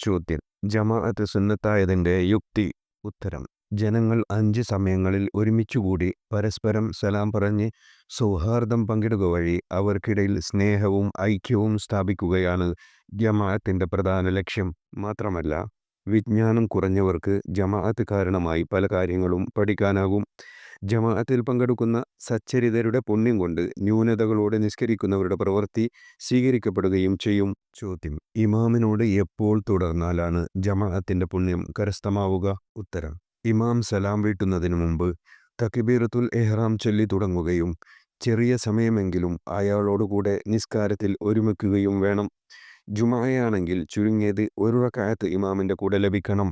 ചോദ്യം. ജമാഅത്ത് സുന്നത്തായതിന്റെ യുക്തി. ഉത്തരം. ജനങ്ങൾ അഞ്ച് സമയങ്ങളിൽ ഒരുമിച്ചുകൂടി പരസ്പരം സലാം പറഞ്ഞ് സൗഹാർദ്ദം പങ്കിടുക വഴി അവർക്കിടയിൽ സ്നേഹവും ഐക്യവും സ്ഥാപിക്കുകയാണ് ജമാഅത്തിന്റെ പ്രധാന ലക്ഷ്യം. മാത്രമല്ല വിജ്ഞാനം കുറഞ്ഞവർക്ക് ജമാഅത്ത് കാരണമായി പല കാര്യങ്ങളും പഠിക്കാനാകും. ജമാഅത്തിൽ പങ്കെടുക്കുന്ന സച്ചരിതരുടെ പുണ്യം കൊണ്ട് ന്യൂനതകളോടെ നിസ്കരിക്കുന്നവരുടെ പ്രവൃത്തി സ്വീകരിക്കപ്പെടുകയും ചെയ്യും. ചോദ്യം ഇമാമിനോട് എപ്പോൾ തുടർന്നാലാണ് ജമാഅത്തിന്റെ പുണ്യം കരസ്ഥമാവുക? ഉത്തരം ഇമാം സലാം വീട്ടുന്നതിന് മുമ്പ് തക്ബീറത്തുൽ എഹ്റാം ചൊല്ലി തുടങ്ങുകയും ചെറിയ സമയമെങ്കിലും അയാളോടുകൂടെ നിസ്കാരത്തിൽ ഒരുമിക്കുകയും വേണം. ജുമായയാണെങ്കിൽ ചുരുങ്ങിയത് ഒരു റക്കായത്ത് ഇമാമിന്റെ കൂടെ ലഭിക്കണം.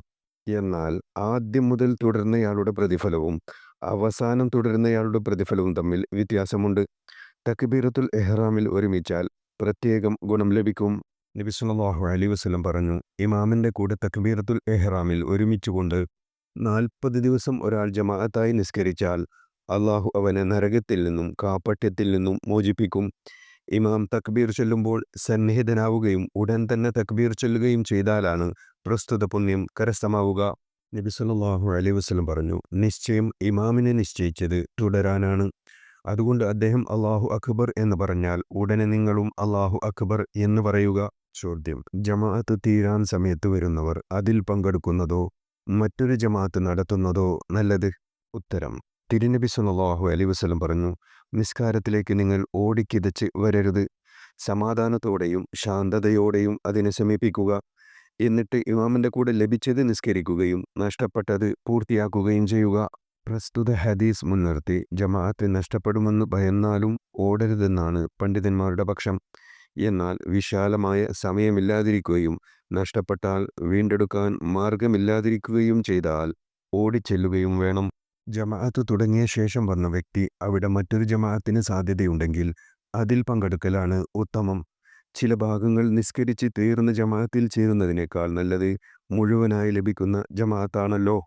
എന്നാൽ ആദ്യം മുതൽ തുടർന്നയാളുടെ പ്രതിഫലവും അവസാനം തുടരുന്നയാളുടെ പ്രതിഫലവും തമ്മിൽ വ്യത്യാസമുണ്ട്. തക്ബീറത്തുൽ എഹ്റാമിൽ ഒരുമിച്ചാൽ പ്രത്യേകം ഗുണം ലഭിക്കും. നബി സല്ലല്ലാഹു അലൈഹി വസല്ലം പറഞ്ഞു ഇമാമിന്റെ കൂടെ തക്ബീറത്തുൽ എഹ്റാമിൽ ഒരുമിച്ചുകൊണ്ട് നാൽപ്പത് ദിവസം ഒരാൾ ജമാഅത്തായി നിസ്കരിച്ചാൽ അള്ളാഹു അവനെ നരകത്തിൽ നിന്നും കാപ്പട്യത്തിൽ നിന്നും മോചിപ്പിക്കും. ഇമാം തക്ബീർ ചൊല്ലുമ്പോൾ സന്നിഹിതനാവുകയും ഉടൻ തന്നെ തക്ബീർ ചൊല്ലുകയും ചെയ്താലാണ് പ്രസ്തുത പുണ്യം കരസ്ഥമാവുക. നബി അലൈ വസ്ലം പറഞ്ഞു നിശ്ചയം ഇമാമിനെ നിശ്ചയിച്ചത് തുടരാനാണ്. അതുകൊണ്ട് അദ്ദേഹം അള്ളാഹു അക്ബർ എന്ന് പറഞ്ഞാൽ ഉടനെ നിങ്ങളും അള്ളാഹു അക്ബർ എന്ന് പറയുക. ചോദ്യം. ജമാഅത്ത് തീരാൻ സമയത്ത് വരുന്നവർ അതിൽ പങ്കെടുക്കുന്നതോ മറ്റൊരു ജമാഅത്ത് നടത്തുന്നതോ നല്ലത്? ഉത്തരം. തിരുനബി സല്ലല്ലാഹു അലൈഹി വസ്ലം പറഞ്ഞു നിസ്കാരത്തിലേക്ക് നിങ്ങൾ ഓടിക്കിതച്ച് വരരുത്. സമാധാനത്തോടെയും ശാന്തതയോടെയും അതിനെ സമീപിക്കുക. എന്നിട്ട് ഇമാമിന്റെ കൂടെ ലഭിച്ചത് നിസ്കരിക്കുകയും നഷ്ടപ്പെട്ടത് പൂർത്തിയാക്കുകയും ചെയ്യുക. പ്രസ്തുത ഹദീസ് മുൻനിർത്തി ജമാഅത്ത് നഷ്ടപ്പെടുമെന്ന് ഭയന്നാലും ഓടരുതെന്നാണ് പണ്ഡിതന്മാരുടെ പക്ഷം. എന്നാൽ വിശാലമായ സമയമില്ലാതിരിക്കുകയും നഷ്ടപ്പെട്ടാൽ വീണ്ടെടുക്കാൻ മാർഗമില്ലാതിരിക്കുകയും ചെയ്താൽ ഓടിച്ചെല്ലുകയും വേണം. ജമാഅത്ത് തുടങ്ങിയ ശേഷം വന്ന വ്യക്തി അവിടെ മറ്റൊരു ജമാഅത്തിന് സാധ്യതയുണ്ടെങ്കിൽ അതിൽ പങ്കെടുക്കലാണ് ഉത്തമം. ചില ഭാഗങ്ങൾ നിസ്കരിച്ച് തീർന്ന ജമാഅത്തിൽ ചേരുന്നതിനേക്കാൾ നല്ലത് മുഴുവനായി ലഭിക്കുന്ന ജമാഅത്താണല്ലോ.